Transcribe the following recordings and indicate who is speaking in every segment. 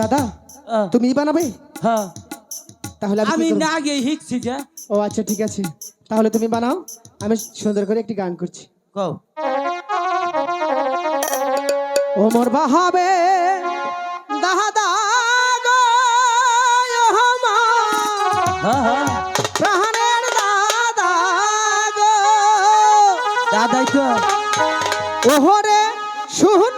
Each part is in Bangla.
Speaker 1: দাদা তুমি বানাবে?
Speaker 2: হ্যাঁ
Speaker 1: তাহলে আমি?
Speaker 2: না আগে শিখছি যা।
Speaker 1: ও আচ্ছা ঠিক আছে। তাহলে তুমি বানাও আমি সুন্দর করে একটি গান করছি।
Speaker 2: কও।
Speaker 1: ও মোর বাহাবে দাদা গো প্রাণের দাদা গো।
Speaker 2: দাদাই তো।
Speaker 1: ওহরে সোনা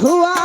Speaker 1: Who are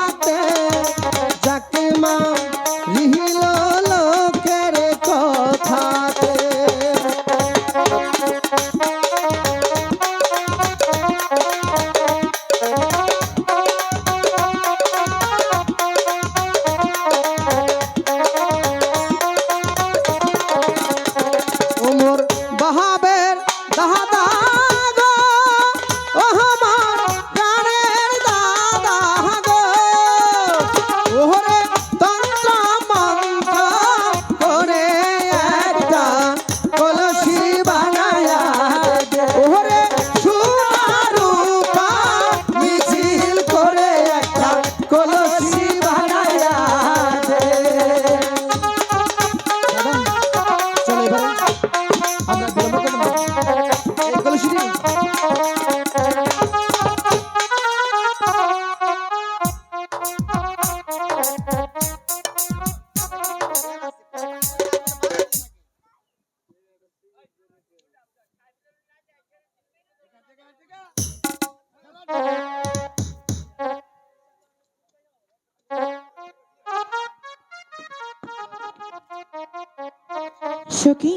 Speaker 3: সখী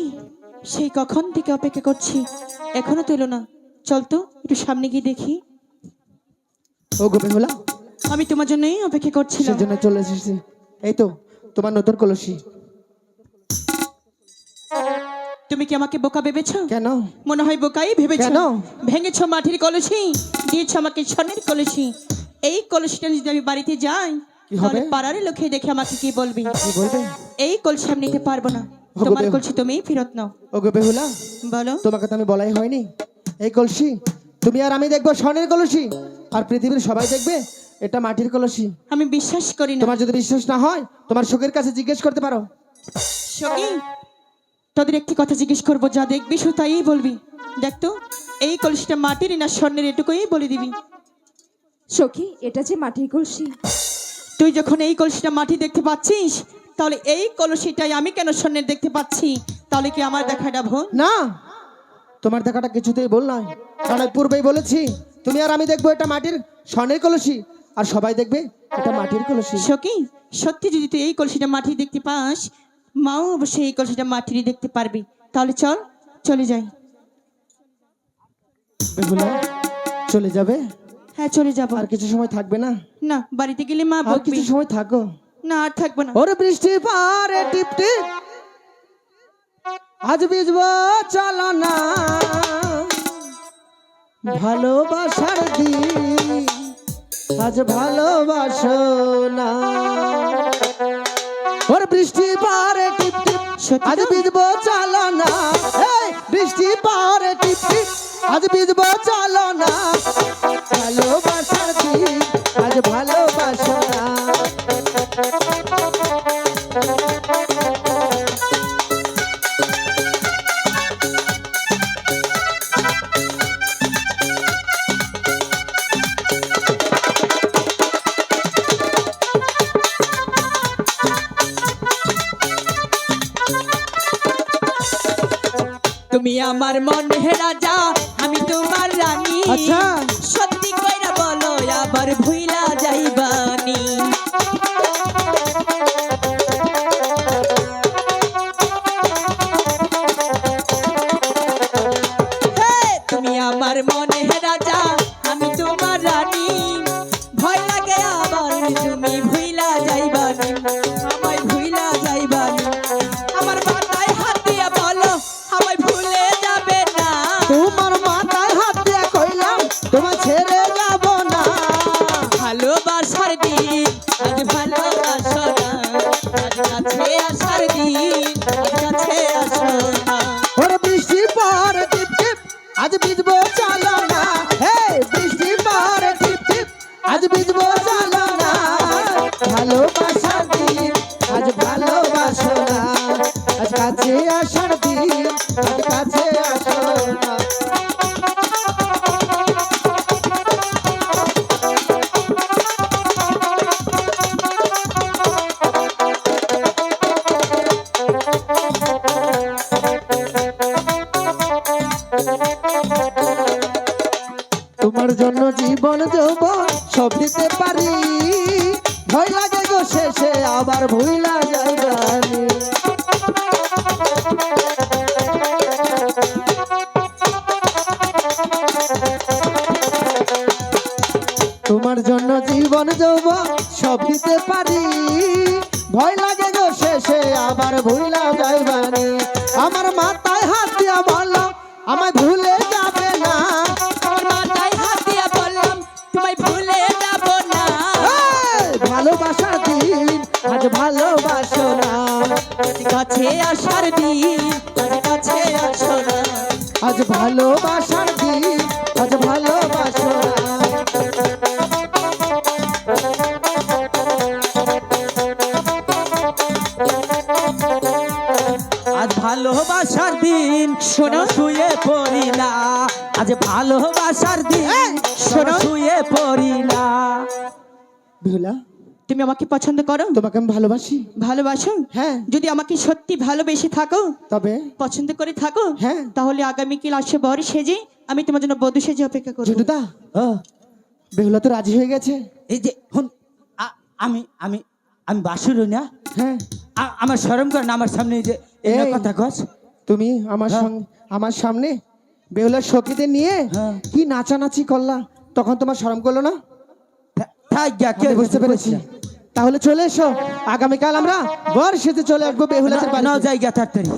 Speaker 3: সেই কখন থেকে অপেক্ষা করছি। এখনও তো এলো না। চল তো একটু সামনে গিয়ে দেখি।
Speaker 1: ও গোপে হলা
Speaker 3: আমি তোমার জন্যই অপেক্ষা করছিলাম।
Speaker 1: সেজন্য চলে এসেছি। এই তো তোমার নতুন কলসি।
Speaker 3: তুমি কি আমাকে বোকা ভেবেছো?
Speaker 1: কেন?
Speaker 3: মনে হয় বোকাই ভেবেছো।
Speaker 1: কেন?
Speaker 3: ভেঙেছো মাটির কলসি দিয়েছ আমাকে স্বর্ণের কলসি। এই কলসিটা যদি আমি বাড়িতে যাই
Speaker 1: কি হবে?
Speaker 3: তাহলে পাড়ার লোকে দেখে আমাকে কি বলবি?
Speaker 1: কি বলবে?
Speaker 3: এই কলসি আমি নিতে পারব না। তোমার কলসি তুমিই ফেরত নাও।
Speaker 1: ও গোপে হলা
Speaker 3: বলো।
Speaker 1: তোমাকে তো আমি বলাই হয়নি। এই কলসি তুমি আর আমি দেখব স্বর্ণের কলসি আর পৃথিবীর সবাই দেখবে এটা মাটির কলসি।
Speaker 3: আমি বিশ্বাস করি না।
Speaker 1: তোমার যদি বিশ্বাস না হয় তোমার সুখের কাছে জিজ্ঞেস করতে পারো।
Speaker 3: সখী তোদের একটি কথা জিজ্ঞেস করব যা দেখবি শুধু তাই বলবি। দেখ তো এই কলসিটা মাটির না স্বর্ণের এটুকুই বলে দিবি।
Speaker 4: সখী এটা যে মাটির কলসি।
Speaker 3: তুই যখন এই কলসিটা মাটি দেখতে পাচ্ছিস তাহলে এই কলসিটাই আমি কেন স্বর্ণের দেখতে পাচ্ছি? তাহলে কি আমার দেখাটা ভুল?
Speaker 1: না। তোমার দেখাটা কিছুতেই বল নয়। কারণ আমি পূর্বেই বলেছি তুমি আর আমি দেখব এটা মাটির স্বর্ণের কলসি আর সবাই দেখবে এটা মাটির কলসি।
Speaker 3: সখী সত্যি যদি তুই এই কলসিটা মাটি দেখতে পাস মাও অবশ্যই এই কলসিটা মাটিরই দেখতে পারবি। তাহলে চল চলে যাই।
Speaker 1: চলে যাবে?
Speaker 3: হ্যাঁ চলে যাব।
Speaker 1: আর কিছু সময় থাকবে না?
Speaker 3: না বাড়িতে গেলে মা
Speaker 1: আর কিছু সময় থাকো।
Speaker 3: না আর থাকব না।
Speaker 1: ওরে বৃষ্টি পারে টিপ টিপ আজ বিজব চলো না ভালোবাসার দিন আজ ভালোবাসো না। ওরে বৃষ্টি পারে টিপ টিপ আজ? বিজব চলো না বৃষ্টি পারে টিপ টিপ আজ বিজব চলো না
Speaker 3: আমার হেলা যা আমি তোমার রানী
Speaker 1: আচ্ছা।
Speaker 3: সত্যি কইরা বলো আবার ভুইলা
Speaker 1: সব পারি। ভয় লাগে গো শেষে, আবার ভুইলা যাইবানি তোমার জন্য জীবন, যৌবন সব দিতে পারি। ভয় লাগে গো শেষে, আবার ভুইলা যাইবানি আমার মাথায়
Speaker 3: আসার দিন আজ কাছে আসো না।
Speaker 1: আজ ভালোবাসার দিন আজ ভালোবাসো
Speaker 2: আজ ভালোবাসার দিন শোনো শুয়ে পড়ি না। আজ ভালোবাসার দিন শোনো। শুয়ে পড়ি না।
Speaker 1: বিহুলা
Speaker 3: তুমি আমাকে পছন্দ করো?
Speaker 1: তোমাকে আমি ভালোবাসি।
Speaker 3: ভালোবাসো?
Speaker 1: হ্যাঁ।
Speaker 3: যদি আমাকে সত্যি ভালোবেসে থাকো
Speaker 1: তবে?
Speaker 3: পছন্দ করে থাকো
Speaker 1: হ্যাঁ।
Speaker 3: তাহলে আগামী আগামীকাল আসে বর সেজে আমি তোমার জন্য বধূ সেজে অপেক্ষা করব।
Speaker 1: জুটুদা
Speaker 2: ও
Speaker 1: বেহুলা তো রাজি হয়ে গেছে।
Speaker 2: এই যে হুন আমি আমি আমি বাসুর না?
Speaker 1: হ্যাঁ।
Speaker 2: আমার শরম করে না আমার সামনে এই যে এই কথা কস।
Speaker 1: তুমি আমার
Speaker 2: হ্যাঁ।
Speaker 1: সঙ্গে আমার সামনে বেহুলার সখীদের নিয়ে
Speaker 2: হ্যাঁ।
Speaker 1: কি নাচানাচি করলা? তখন তোমার শরম করল না? বুঝতে পেরেছি। তাহলে চলে এসো। আগামীকাল আমরা বর সেজে চলে আসব বেহুলাদের
Speaker 2: ন জায়গা তাড়াতাড়ি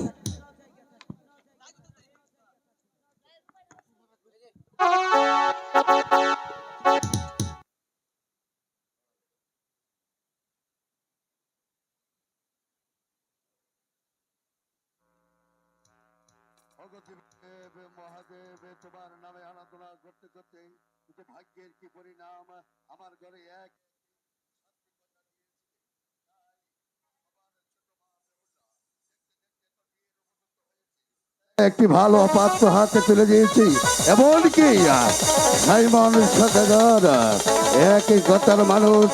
Speaker 5: মহাদেব তোমার নামে আরাধনা করতে করতে ভাগ্যের কি পরিণাম আমার ঘরে এক একটি ভালো পাত্র হাতে তুলে দিয়েছি। এমনকি সদাগর, একই কথার মানুষ,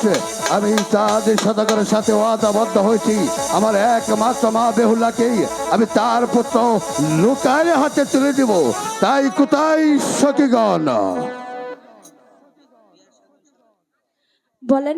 Speaker 5: আমি তাদের সদাগরের সাথে ওয়াদাবদ্ধ হয়েছি। আমার একমাত্র মা বেহুলাকেই আমি তার পুত্র লুকায় হাতে তুলে দিব। তাই কোথায় সখীগণ?
Speaker 4: বলেন